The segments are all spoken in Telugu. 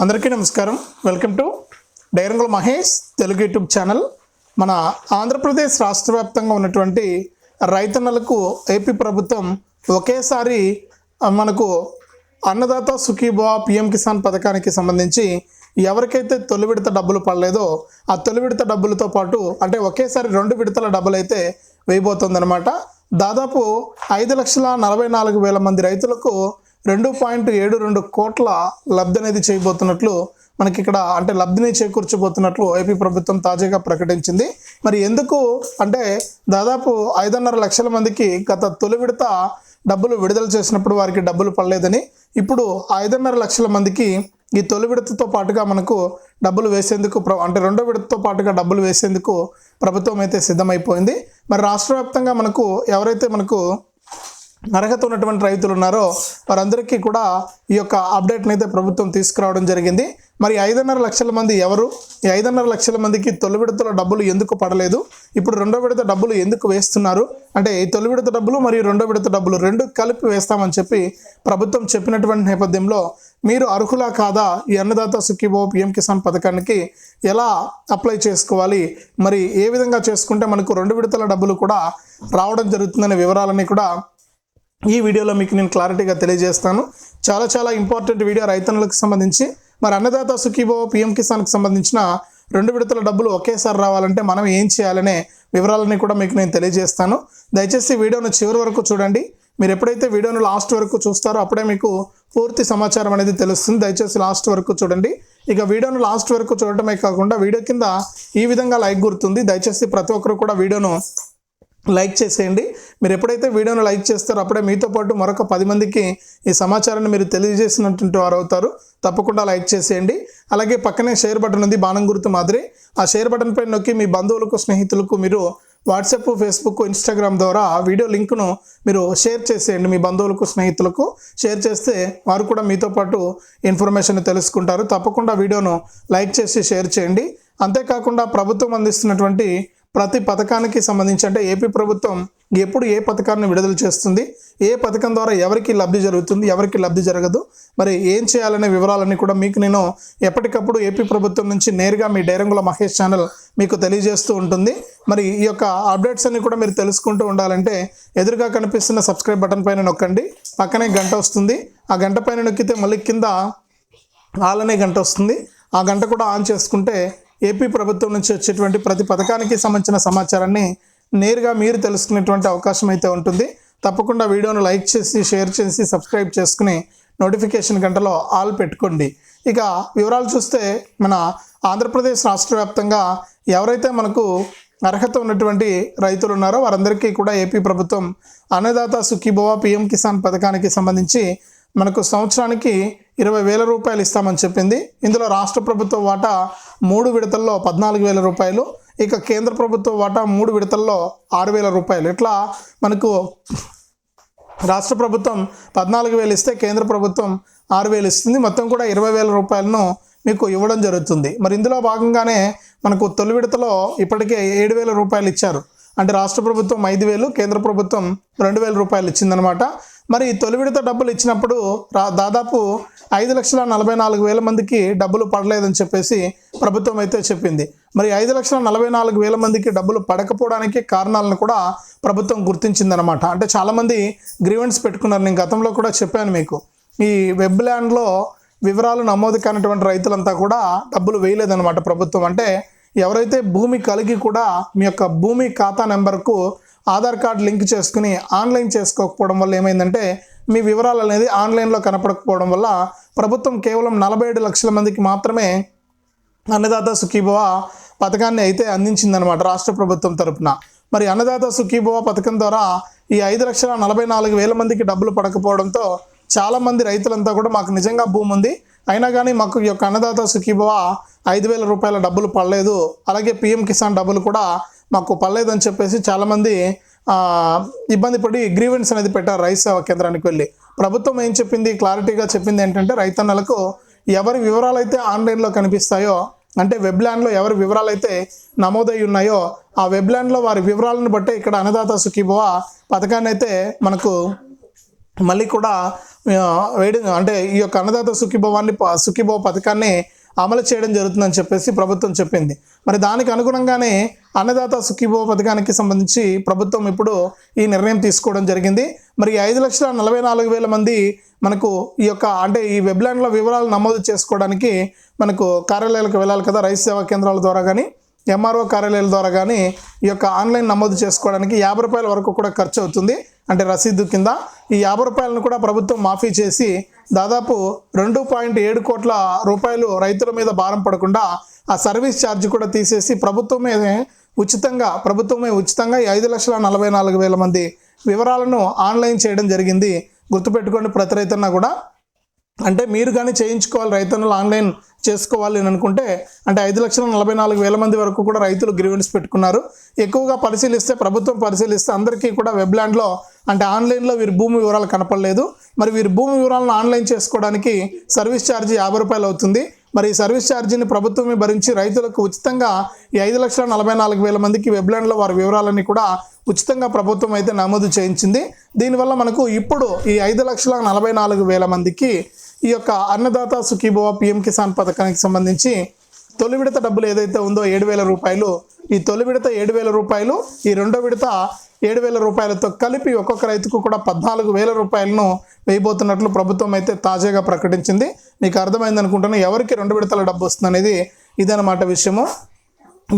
అందరికీ నమస్కారం. వెల్కమ్ టు డైరంగుల మహేష్ తెలుగు యూట్యూబ్ ఛానల్. మన ఆంధ్రప్రదేశ్ రాష్ట్ర వ్యాప్తంగా ఉన్నటువంటి రైతన్నలకు ఏపీ ప్రభుత్వం ఒకేసారి మనకు అన్నదాత సుఖీభవ పిఎం కిసాన్ పథకానికి సంబంధించి ఎవరికైతే తొలి విడత డబ్బులు పడలేదో ఆ తొలి విడత డబ్బులతో పాటు అంటే ఒకేసారి రెండు విడతల డబ్బులు అయితే వేయబోతుందన్నమాట. దాదాపు ఐదు లక్షల నలభై నాలుగు వేల మంది రైతులకు రెండు పాయింట్ ఏడు రెండు కోట్ల లబ్ధి అనేది చేయబోతున్నట్లు మనకి ఇక్కడ అంటే లబ్ధిని చేకూర్చబోతున్నట్లు ఏపీ ప్రభుత్వం తాజాగా ప్రకటించింది. మరి ఎందుకు? అంటే దాదాపు ఐదున్నర లక్షల మందికి గత తొలి విడత డబ్బులు విడుదల చేసినప్పుడు వారికి డబ్బులు పడలేదని ఇప్పుడు ఐదున్నర లక్షల మందికి ఈ తొలి విడతతో పాటుగా మనకు డబ్బులు వేసేందుకు అంటే రెండో విడతతో పాటుగా డబ్బులు వేసేందుకు ప్రభుత్వం అయితే సిద్ధమైపోయింది. మరి రాష్ట్ర వ్యాప్తంగా మనకు ఎవరైతే మనకు అర్హత ఉన్నటువంటి రైతులు ఉన్నారో వారందరికీ కూడా ఈ యొక్క అప్డేట్ని అయితే ప్రభుత్వం తీసుకురావడం జరిగింది. మరి ఐదున్నర లక్షల మంది ఎవరు? ఈ ఐదున్నర లక్షల మందికి తొలి విడతల డబ్బులు ఎందుకు పడలేదు? ఇప్పుడు రెండో విడత డబ్బులు ఎందుకు వేస్తున్నారు? అంటే ఈ తొలి విడత డబ్బులు మరియు రెండో విడత డబ్బులు రెండు కలిపి వేస్తామని చెప్పి ప్రభుత్వం చెప్పినటువంటి నేపథ్యంలో మీరు అర్హులా కాదా? ఈ అన్నదాత సుఖీభావ పిఎం కిసాన్ పథకానికి ఎలా అప్లై చేసుకోవాలి? మరి ఏ విధంగా చేసుకుంటే మనకు రెండు విడతల డబ్బులు కూడా రావడం జరుగుతుందనే వివరాలన్నీ కూడా ఈ వీడియోలో మీకు నేను క్లారిటీగా తెలియజేస్తాను. చాలా చాలా ఇంపార్టెంట్ వీడియో రైతన్నులకు సంబంధించి. మరి అన్నదాత సుఖీబో పిఎం కిసాన్కి సంబంధించిన రెండు విడతల డబ్బులు ఒకేసారి రావాలంటే మనం ఏం చేయాలనే వివరాలని కూడా మీకు నేను తెలియజేస్తాను. దయచేసి వీడియోను చివరి వరకు చూడండి. మీరు ఎప్పుడైతే వీడియోను లాస్ట్ వరకు చూస్తారో అప్పుడే మీకు పూర్తి సమాచారం అనేది తెలుస్తుంది. దయచేసి లాస్ట్ వరకు చూడండి. ఇక వీడియోను లాస్ట్ వరకు చూడటమే కాకుండా వీడియో కింద ఈ విధంగా లైక్ గుర్తుంది. దయచేసి ప్రతి ఒక్కరు కూడా వీడియోను లైక్ చేసేయండి. మీరు ఎప్పుడైతే వీడియోను లైక్ చేస్తారో అప్పుడే మీతో పాటు మరొక పది మందికి ఈ సమాచారాన్ని మీరు తెలియజేసినటువంటి వారు అవుతారు. తప్పకుండా లైక్ చేసేయండి. అలాగే పక్కనే షేర్ బటన్ ఉంది బాణం గుర్తు మాదిరి. ఆ షేర్ బటన్ పైన నొక్కి మీ బంధువులకు స్నేహితులకు మీరు వాట్సాప్ ఫేస్బుక్ ఇన్స్టాగ్రామ్ ద్వారా వీడియో లింక్ను మీరు షేర్ చేసేయండి మీ బంధువులకు స్నేహితులకు. షేర్ చేస్తే వారు కూడా మీతో పాటు ఇన్ఫర్మేషన్ తెలుసుకుంటారు. తప్పకుండా వీడియోను లైక్ చేసి షేర్ చేయండి. అంతేకాకుండా ప్రభుత్వం అందిస్తున్నటువంటి ప్రతి పథకానికి సంబంధించి అంటే ఏపీ ప్రభుత్వం ఎప్పుడు ఏ పథకాన్ని విడుదల చేస్తుంది ఏ పథకం ద్వారా ఎవరికి లబ్ధి జరుగుతుంది ఎవరికి లబ్ధి జరగదు మరి ఏం చేయాలనే వివరాలన్నీ కూడా మీకు నేను ఎప్పటికప్పుడు ఏపీ ప్రభుత్వం నుంచి నేరుగా మీ డైరంగుల మహేష్ ఛానల్ మీకు తెలియజేస్తూ ఉంటుంది. మరి ఈ యొక్క అప్డేట్స్ అన్ని కూడా మీరు తెలుసుకుంటూ ఉండాలంటే ఎదురుగా కనిపిస్తున్న సబ్స్క్రైబ్ బటన్ పైన నొక్కండి. పక్కనే గంట వస్తుంది. ఆ గంట పైన నొక్కితే మళ్ళీ కింద ఆలనే గంట వస్తుంది. ఆ గంట కూడా ఆన్ చేసుకుంటే ఏపీ ప్రభుత్వం నుంచి వచ్చేటువంటి ప్రతి పథకానికి సంబంధించిన సమాచారాన్ని నేరుగా మీరు తెలుసుకునేటువంటి అవకాశం అయితే ఉంటుంది. తప్పకుండా వీడియోను లైక్ చేసి షేర్ చేసి సబ్స్క్రైబ్ చేసుకుని నోటిఫికేషన్ గంటలో ఆల్ పెట్టుకోండి. ఇక వివరాలు చూస్తే మన ఆంధ్రప్రదేశ్ రాష్ట్ర వ్యాప్తంగా ఎవరైతే మనకు అర్హత ఉన్నటువంటి రైతులు ఉన్నారో వారందరికీ కూడా ఏపీ ప్రభుత్వం అన్నదాత సుఖీభవ పిఎం కిసాన్ పథకానికి సంబంధించి మనకు సంవత్సరానికి ఇరవై వేల రూపాయలు ఇస్తామని చెప్పింది. ఇందులో రాష్ట్ర ప్రభుత్వ వాటా మూడు విడతల్లో పద్నాలుగు వేల రూపాయలు ఇక కేంద్ర ప్రభుత్వ వాటా మూడు విడతల్లో ఆరు వేల రూపాయలు. ఇట్లా మనకు రాష్ట్ర ప్రభుత్వం పద్నాలుగు వేలు ఇస్తే కేంద్ర ప్రభుత్వం ఆరు వేలు ఇస్తుంది. మొత్తం కూడా ఇరవై వేల రూపాయలను మీకు ఇవ్వడం జరుగుతుంది. మరి ఇందులో భాగంగానే మనకు తొలి విడతలో ఇప్పటికే ఏడు వేల రూపాయలు ఇచ్చారు. అంటే రాష్ట్ర ప్రభుత్వం ఐదు వేలు కేంద్ర ప్రభుత్వం రెండు వేల రూపాయలు ఇచ్చిందనమాట మరి తొలి విడత డబ్బులు ఇచ్చినప్పుడు రా దాదాపు ఐదు లక్షల నలభై నాలుగు వేల మందికి డబ్బులు పడలేదని చెప్పేసి ప్రభుత్వం అయితే చెప్పింది. మరి ఐదు లక్షల నలభై నాలుగు వేల మందికి డబ్బులు పడకపోవడానికి కారణాలను కూడా ప్రభుత్వం గుర్తించిందనమాట అంటే చాలామంది గ్రీవెంట్స్ పెట్టుకున్నారు. నేను గతంలో కూడా చెప్పాను మీకు. ఈ వెబ్ ల్యాండ్లో వివరాలు నమోదు కానటువంటి రైతులంతా కూడా డబ్బులు వేయలేదన్నమాట ప్రభుత్వం. అంటే ఎవరైతే భూమి కలిగి కూడా మీ యొక్క భూమి ఖాతా నెంబర్కు ఆధార్ కార్డ్ లింక్ చేసుకుని ఆన్లైన్ చేసుకోకపోవడం వల్ల ఏమైందంటే మీ వివరాలు అనేది ఆన్లైన్లో కనపడకపోవడం వల్ల ప్రభుత్వం కేవలం నలభై ఏడు లక్షల మందికి మాత్రమే అన్నదాత సుఖీభవ పథకాన్ని అయితే అందించిందనమాట రాష్ట్ర ప్రభుత్వం తరపున. మరి అన్నదాత సుఖీభవ పథకం ద్వారా ఈ ఐదు లక్షల నలభై నాలుగు వేల మందికి డబ్బులు పడకపోవడంతో చాలామంది రైతులంతా కూడా మాకు నిజంగా భూమి ఉంది. అయినా కానీ మాకు ఈ యొక్క అన్నదాత సుఖీభవ ఐదు వేల రూపాయల డబ్బులు పడలేదు. అలాగే పిఎం కిసాన్ డబ్బులు కూడా మాకు పర్లేదని చెప్పేసి చాలామంది ఇబ్బంది పడి గ్రీవెన్స్ అనేది పెట్టారు రైతు సేవా కేంద్రానికి వెళ్ళి. ప్రభుత్వం ఏం చెప్పింది? క్లారిటీగా చెప్పింది ఏంటంటే రైతన్నలకు ఎవరి వివరాలు అయితే ఆన్లైన్లో కనిపిస్తాయో అంటే వెబ్ ల్యాండ్లో ఎవరి వివరాలు అయితే నమోదై ఉన్నాయో ఆ వెబ్ ల్యాండ్లో వారి వివరాలను బట్టే ఇక్కడ అన్నదాత సుఖీభవ పథకాన్ని అయితే మనకు మళ్ళీ కూడా వేడి అంటే ఈ యొక్క అన్నదాత సుఖీభవాన్ని సుఖీభవ పథకాన్ని అమలు చేయడం జరుగుతుందని చెప్పేసి ప్రభుత్వం చెప్పింది. మరి దానికి అనుగుణంగానే అన్నదాత సుఖీభవ పథకానికి సంబంధించి ప్రభుత్వం ఇప్పుడు ఈ నిర్ణయం తీసుకోవడం జరిగింది. మరి ఐదు లక్షల నలభై నాలుగు వేల మంది మనకు ఈ యొక్క అంటే ఈ వెబ్లైన్లో వివరాలు నమోదు చేసుకోవడానికి మనకు కార్యాలయాలకు వెళ్ళాలి కదా రైతు సేవా కేంద్రాల ద్వారా కానీ ఎంఆర్ఓ కార్యాలయాల ద్వారా కానీ ఈ యొక్క ఆన్లైన్ నమోదు చేసుకోవడానికి యాభై రూపాయల వరకు కూడా ఖర్చు అవుతుంది. అంటే రసీదు కింద ఈ యాభై రూపాయలను కూడా ప్రభుత్వం మాఫీ చేసి దాదాపు రెండు పాయింట్ ఏడు కోట్ల రూపాయలు రైతుల మీద భారం పడకుండా ఆ సర్వీస్ ఛార్జ్ కూడా తీసేసి ప్రభుత్వమే ఉచితంగా ప్రభుత్వమే ఉచితంగా ఈ ఐదు లక్షల నలభై నాలుగు వేల మంది వివరాలను ఆన్లైన్ చేయడం జరిగింది. గుర్తుపెట్టుకోండి ప్రతి రైతన్న కూడా అంటే మీరు కానీ చేయించుకోవాలి రైతన్నులు ఆన్లైన్ చేసుకోవాలి అని అనుకుంటే అంటే ఐదు లక్షల నలభై నాలుగు వేల మంది వరకు కూడా రైతులు గ్రీవెన్స్ పెట్టుకున్నారు. ఎక్కువగా పరిశీలిస్తే ప్రభుత్వం పరిశీలిస్తే అందరికీ కూడా వెబ్లాండ్లో అంటే ఆన్లైన్లో వీరి భూమి వివరాలు కనపడలేదు. మరి వీరి భూమి వివరాలను ఆన్లైన్ చేసుకోవడానికి సర్వీస్ ఛార్జీ యాభై రూపాయలు అవుతుంది. మరి ఈ సర్వీస్ ఛార్జీని ప్రభుత్వమే భరించి రైతులకు ఉచితంగా ఈ ఐదు లక్షల నలభై నాలుగు వేల మందికి వెబ్లాండ్లో వారి వివరాలన్నీ కూడా ఉచితంగా ప్రభుత్వం అయితే నమోదు చేయించింది. దీనివల్ల మనకు ఇప్పుడు ఈ ఐదు లక్షల నలభై నాలుగు వేల మందికి ఈ యొక్క అన్నదాత సుఖీభవ పిఎం కిసాన్ పథకానికి సంబంధించి తొలి విడత డబ్బులు ఏదైతే ఉందో ఏడు వేల రూపాయలు ఈ తొలి విడత ఏడు వేల రూపాయలు ఈ రెండో విడత ఏడు వేల రూపాయలతో కలిపి ఒక్కొక్క రైతుకు కూడా పద్నాలుగు వేల రూపాయలను వేయబోతున్నట్లు ప్రభుత్వం అయితే తాజాగా ప్రకటించింది. మీకు అర్థమైంది అనుకుంటున్నా ఎవరికి రెండు విడతల డబ్బు వస్తుంది అనేది ఇదన్నమాట విషయము.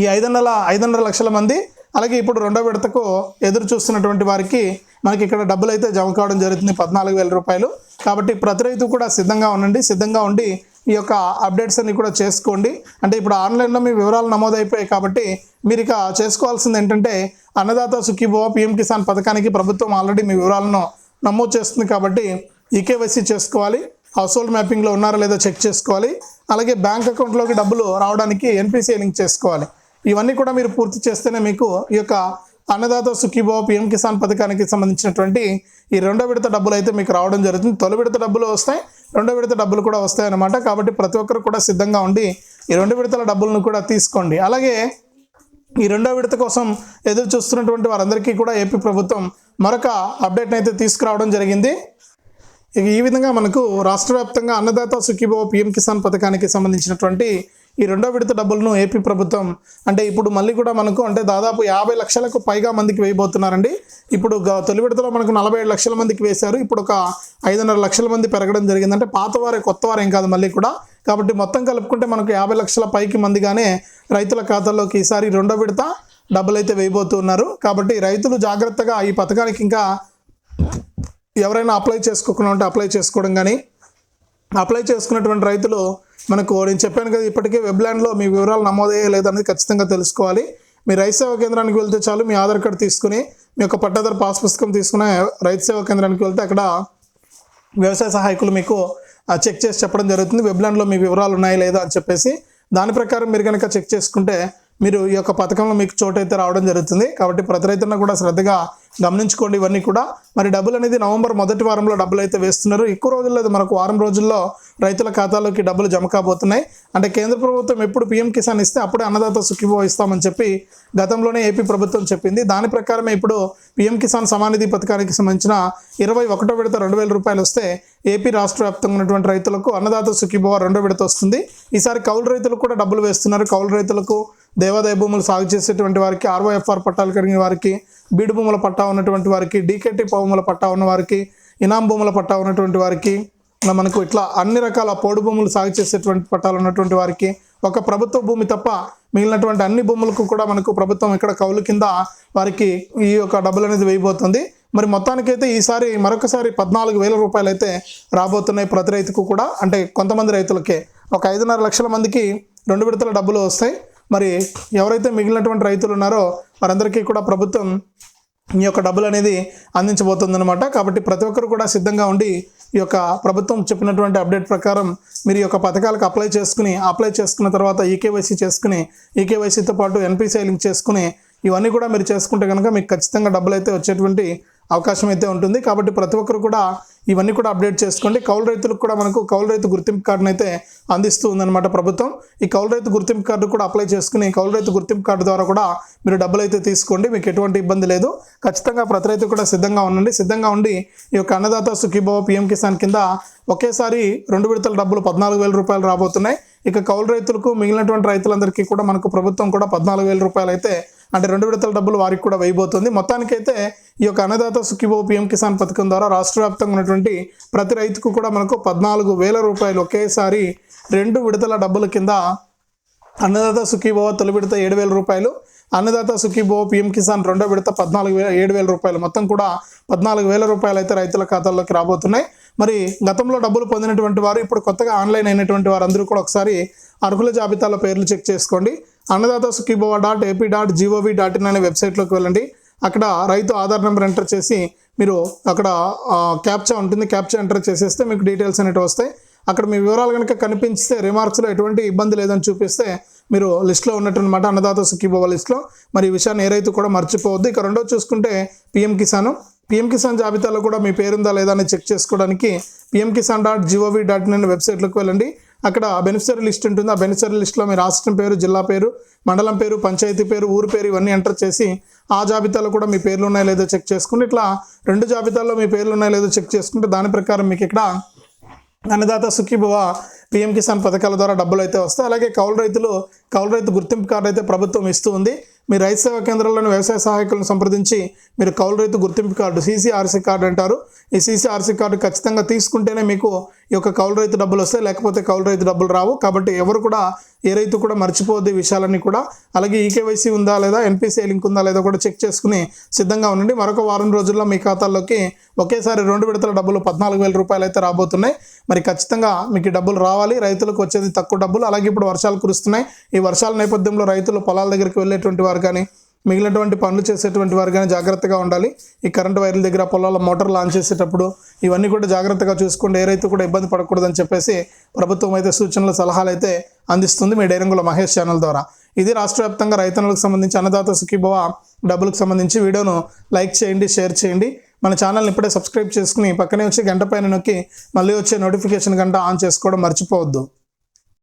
ఈ ఐదున్నర ఐదున్నర లక్షల మంది అలాగే ఇప్పుడు రెండో విడతకు ఎదురు చూస్తున్నటువంటి వారికి మనకి ఇక్కడ డబ్బులు అయితే జమ కావడం జరుగుతుంది పద్నాలుగు వేల రూపాయలు. కాబట్టి ప్రతి రైతు కూడా సిద్ధంగా ఉండండి సిద్ధంగా ఉండి ఈ యొక్క అప్డేట్స్ అన్ని కూడా చేసుకోండి. అంటే ఇప్పుడు ఆన్లైన్లో మీ వివరాలు నమోదైపోయాయి కాబట్టి మీరు ఇక చేసుకోవాల్సింది ఏంటంటే అన్నదాత సుఖీభవ పిఎం కిసాన్ పథకానికి ప్రభుత్వం ఆల్రెడీ మీ వివరాలను నమోదు చేస్తుంది కాబట్టి ఈకేవైసీ చేసుకోవాలి. హౌస్ హోల్డ్ మ్యాపింగ్లో ఉన్నారా లేదో చెక్ చేసుకోవాలి. అలాగే బ్యాంక్ అకౌంట్లోకి డబ్బులు రావడానికి ఎన్పిసిఐ లింక్ చేసుకోవాలి. ఇవన్నీ కూడా మీరు పూర్తి చేస్తేనే మీకు ఈ యొక్క అన్నదాత సుఖీభావ పిఎం కిసాన్ పథకానికి సంబంధించినటువంటి ఈ రెండో విడత డబ్బులు అయితే మీకు రావడం జరుగుతుంది. తొలి విడత డబ్బులు వస్తాయి రెండో విడత డబ్బులు కూడా వస్తాయి అన్నమాట. కాబట్టి ప్రతి ఒక్కరు కూడా సిద్ధంగా ఉండి ఈ రెండు విడతల డబ్బులను కూడా తీసుకోండి. అలాగే ఈ రెండో విడత కోసం ఎదురు చూస్తున్నటువంటి వారందరికీ కూడా ఏపీ ప్రభుత్వం మరొక అప్డేట్ని అయితే తీసుకురావడం జరిగింది. ఇక ఈ విధంగా మనకు రాష్ట్ర వ్యాప్తంగా అన్నదాత సుఖీభవ పిఎం కిసాన్ పథకానికి సంబంధించినటువంటి ఈ రెండో విడత డబ్బులను ఏపీ ప్రభుత్వం అంటే ఇప్పుడు మళ్ళీ కూడా మనకు అంటే దాదాపు యాభై లక్షలకు పైగా మందికి వేయబోతున్నారండి. ఇప్పుడు గ- తొలి విడతలో మనకు నలభై ఏడు లక్షల మందికి వేశారు. ఇప్పుడు ఒక ఐదున్నర లక్షల మంది పెరగడం జరిగింది. అంటే పాత వారే కొత్త వారేం కాదు మళ్ళీ కూడా. కాబట్టి మొత్తం కలుపుకుంటే మనకు యాభై లక్షల పైకి మందిగానే రైతుల ఖాతాల్లోకి ఈసారి రెండో విడత డబ్బులు అయితే వేయబోతున్నారు. కాబట్టి రైతులు జాగ్రత్తగా ఈ పథకానికి ఇంకా ఎవరైనా అప్లై చేసుకోకుండా ఉంటే అప్లై చేసుకోవడం కానీ అప్లై చేసుకున్నటువంటి రైతులు మనకు నేను చెప్పాను కదా ఇప్పటికే వెబ్లాండ్లో మీ వివరాలు నమోదయ్యే లేదనేది ఖచ్చితంగా తెలుసుకోవాలి. మీ రైతు సేవా కేంద్రానికి వెళ్తే చాలు మీ ఆధార్ కార్డు తీసుకుని మీ యొక్క పట్టాదారు పాస్ పుస్తకం తీసుకుని రైతు సేవా కేంద్రానికి వెళ్తే అక్కడ వ్యవసాయ సహాయకులు మీకు చెక్ చేసి చెప్పడం జరుగుతుంది. వెబ్లాండ్లో మీ వివరాలు ఉన్నాయా లేదా అని చెప్పేసి దాని ప్రకారం మీరు కనుక చెక్ చేసుకుంటే మీరు ఈ యొక్క పథకంలో మీకు చోటు అయితే రావడం జరుగుతుంది. కాబట్టి ప్రతి రైతున్న కూడా శ్రద్ధగా గమనించుకోండి. ఇవన్నీ కూడా మరి డబ్బులు అనేది నవంబర్ మొదటి వారంలో డబ్బులు అయితే వేస్తున్నారు. ఎక్కువ రోజుల్లో అయితే మనకు వారం రోజుల్లో రైతుల ఖాతాలోకి డబ్బులు జమ కాబోతున్నాయి. అంటే కేంద్ర ప్రభుత్వం ఎప్పుడు పీఎం కిసాన్ ఇస్తే అప్పుడే అన్నదాత సుఖీభో ఇస్తామని చెప్పి గతంలోనే ఏపీ ప్రభుత్వం చెప్పింది. దాని ప్రకారమే ఇప్పుడు పీఎం కిసాన్ సమానిధి పథకానికి సంబంధించిన ఇరవై ఒకటో విడత రెండు వేల రూపాయలు వస్తే ఏపీ రాష్ట్ర వ్యాప్తంగా ఉన్నటువంటి రైతులకు అన్నదాత సుఖీభవ రెండో విడత వస్తుంది. ఈసారి కౌలు రైతులకు కూడా డబ్బులు వేస్తున్నారు. కౌలు రైతులకు దేవాదాయ భూములు సాగు చేసేటువంటి వారికి ఆర్ఓఎఫ్ఆర్ పట్టాలు కలిగిన వారికి బీడు భూముల పట్టా ఉన్నటువంటి వారికి డీకేటీ భూముల పట్టా ఉన్న వారికి ఇనాం భూముల పట్టా ఉన్నటువంటి వారికి మనకు ఇట్లా అన్ని రకాల పోడు భూములు సాగు చేసేటువంటి పట్టాలు ఉన్నటువంటి వారికి ఒక ప్రభుత్వ భూమి తప్ప మిగిలినటువంటి అన్ని భూములకు కూడా మనకు ప్రభుత్వం ఇక్కడ కౌలు కింద వారికి ఈ యొక్క డబ్బులు అనేది వేయబోతుంది. మరి మొత్తానికైతే ఈసారి మరొకసారి పద్నాలుగు వేల రూపాయలు అయితే రాబోతున్నాయి ప్రతి రైతుకు కూడా. అంటే కొంతమంది రైతులకే ఒక ఐదున్నర లక్షల మందికి రెండు విడతల డబ్బులు వస్తాయి. మరి ఎవరైతే మిగిలినటువంటి రైతులు ఉన్నారో వారందరికీ కూడా ప్రభుత్వం ఈ యొక్క డబ్బులు అనేది అందించబోతుందన్నమాట. కాబట్టి ప్రతి ఒక్కరు కూడా సిద్ధంగా ఉండి ఈ యొక్క ప్రభుత్వం చెప్పినటువంటి అప్డేట్ ప్రకారం మీరు ఈ యొక్క పథకాలకు అప్లై చేసుకుని అప్లై చేసుకున్న తర్వాత ఈకేవైసీ చేసుకుని ఈకేవైసీతో పాటు ఎన్పిసిఐ లింక్ చేసుకుని ఇవన్నీ కూడా మీరు చేసుకుంటే కనుక మీకు ఖచ్చితంగా డబ్బులు అయితే వచ్చేటువంటి అవకాశం అయితే ఉంటుంది. కాబట్టి ప్రతి ఒక్కరు కూడా ఇవన్నీ కూడా అప్డేట్ చేసుకోండి. కౌలు రైతులకు కూడా మనకు కౌలు రైతు గుర్తింపు కార్డును అయితే అందిస్తూ ఉందన్నమాట ప్రభుత్వం. ఈ కౌలు రైతు గుర్తింపు కార్డు కూడా అప్లై చేసుకుని కౌలు రైతు గుర్తింపు కార్డు ద్వారా కూడా మీరు డబ్బులు అయితే తీసుకోండి. మీకు ఎటువంటి ఇబ్బంది లేదు. ఖచ్చితంగా ప్రతి రైతు కూడా సిద్ధంగా ఉండండి. సిద్ధంగా ఉండి ఈ యొక్క అన్నదాత సుఖీభావ పిఎం కిసాన్ కింద ఒకేసారి రెండు విడతల డబ్బులు పద్నాలుగు వేల రూపాయలు రాబోతున్నాయి. ఇక కౌలు రైతులకు మిగిలినటువంటి రైతులందరికీ కూడా మనకు ప్రభుత్వం కూడా పద్నాలుగు వేల రూపాయలు అయితే అంటే రెండు విడతల డబ్బులు వారికి కూడా వేయబోతుంది. మొత్తానికైతే ఈ యొక్క అన్నదాత సుఖీభో పిఎం కిసాన్ పథకం ద్వారా రాష్ట్ర వ్యాప్తంగా ఉన్నటువంటి ప్రతి రైతుకు కూడా మనకు పద్నాలుగు వేల రూపాయలు ఒకేసారి రెండు విడతల డబ్బుల కింద అన్నదాత సుఖీభవ తొలి విడత ఏడు వేల రూపాయలు అన్నదాత సుఖీభవ పిఎం కిసాన్ రెండో విడత పద్నాలుగు వేల ఏడు వేల రూపాయలు. మొత్తం కూడా పద్నాలుగు వేల రూపాయలు అయితే రైతుల ఖాతాల్లోకి రాబోతున్నాయి. మరి గతంలో డబ్బులు పొందినటువంటి వారు ఇప్పుడు కొత్తగా ఆన్లైన్ అయినటువంటి వారందరూ కూడా ఒకసారి అర్హుల జాబితాలో పేర్లు చెక్ చేసుకోండి. Annadata Sukhibhava dot AP dot GOV dot in అనే వెబ్సైట్లోకి వెళ్ళండి. అక్కడ రైతు ఆధార్ నెంబర్ ఎంటర్ చేసి మీరు అక్కడ క్యాప్చా ఉంటుంది. క్యాప్చా ఎంటర్ చేసేస్తే మీకు డీటెయిల్స్ అనేవి వస్తాయి. అక్కడ మీ వివరాలు కనుక కనిపించితే రిమార్క్స్లో ఎటువంటి ఇబ్బంది లేదని చూపిస్తే మీరు లిస్ట్లో ఉన్నట్టనమాట అన్నదాత సుఖీభవ లిస్ట్లో. మరి ఈ విషయాన్ని ఏ రైతు కూడా మర్చిపోవద్దు. ఇక రెండో చూసుకుంటే పిఎం కిసాన్. పిఎం కిసాన్ జాబితాలో కూడా మీ పేరుందా లేదా అని చెక్ చేసుకోవడానికి PM Kisan dot GOV dot in అనే వెబ్సైట్లోకి వెళ్ళండి. అక్కడ బెనిఫిషరీ లిస్ట్ ఉంటుంది. ఆ బెనిఫిషరీ లిస్ట్లో మీ రాష్ట్రం పేరు జిల్లా పేరు మండలం పేరు పంచాయతీ పేరు ఊరు పేరు ఇవన్నీ ఎంటర్ చేసి ఆ జాబితాలో కూడా మీ పేర్లు ఉన్నాయో లేదో చెక్ చేసుకుని ఇట్లా రెండు జాబితాల్లో మీ పేర్లు ఉన్నాయో లేదో చెక్ చేసుకుంటే దాని ప్రకారం మీకు ఇక్కడ అన్నదాత సుఖీభవ పిఎం కిసాన్ పథకాల ద్వారా డబ్బులు అయితే వస్తాయి. అలాగే కౌలు రైతులు కౌలు రైతు గుర్తింపు కార్డు అయితే ప్రభుత్వం ఇస్తూ ఉంది. మీ రైతు సేవా కేంద్రాల్లోని వ్యవసాయ సహాయకులను సంప్రదించి మీరు కౌలు రైతు గుర్తింపు కార్డు సీసీఆర్సీ కార్డు అంటారు. ఈ సీసీఆర్సీ కార్డు ఖచ్చితంగా తీసుకుంటేనే మీకు ఈ యొక్క కౌలు రైతు డబ్బులు వస్తాయి లేకపోతే కౌలు రైతు డబ్బులు రావు. కాబట్టి ఎవరు కూడా ఏ రైతు కూడా మర్చిపోద్ది విషయాలన్నీ కూడా. అలాగే ఈకేవైసీ ఉందా లేదా ఎన్పిసిఐ లింక్ ఉందా లేదా కూడా చెక్ చేసుకుని సిద్ధంగా ఉండండి. మరొక వారం రోజుల్లో మీ ఖాతాల్లోకి ఒకేసారి రెండు విడతల డబ్బులు పద్నాలుగు వేల రూపాయలు అయితే రాబోతున్నాయి. మరి ఖచ్చితంగా మీకు డబ్బులు రావాలి. రైతులకు వచ్చేది తక్కువ డబ్బులు. అలాగే ఇప్పుడు వర్షాలు కురుస్తున్నాయి. ఈ వర్షాల నేపథ్యంలో రైతులు పొలాల దగ్గరికి వెళ్ళేటువంటి వారు కానీ మిగిలినటువంటి పనులు చేసేటువంటి వారు కానీ జాగ్రత్తగా ఉండాలి. ఈ కరెంటు వైర్ల దగ్గర పొలాల మోటార్ లాంచ్ చేసేటప్పుడు ఇవన్నీ కూడా జాగ్రత్తగా చూసుకోండి. ఏ రైతు కూడా ఇబ్బంది పడకూడదని చెప్పేసి ప్రభుత్వం అయితే సూచనలు సలహాలు అయితే అందిస్తుంది మీ డైరంగుల మహేష్ ఛానల్ ద్వారా. ఇది రాష్ట్ర వ్యాప్తంగా రైతన్నులకు సంబంధించి అన్నదాత సుఖీభవ డబ్బులకు సంబంధించి వీడియోను లైక్ చేయండి షేర్ చేయండి. మన ఛానల్ని ఇప్పుడే సబ్స్క్రైబ్ చేసుకుని పక్కనే వచ్చి గంట పైన నొక్కి మళ్ళీ వచ్చే నోటిఫికేషన్ గంట ఆన్ చేసుకోవడం మర్చిపోవద్దు.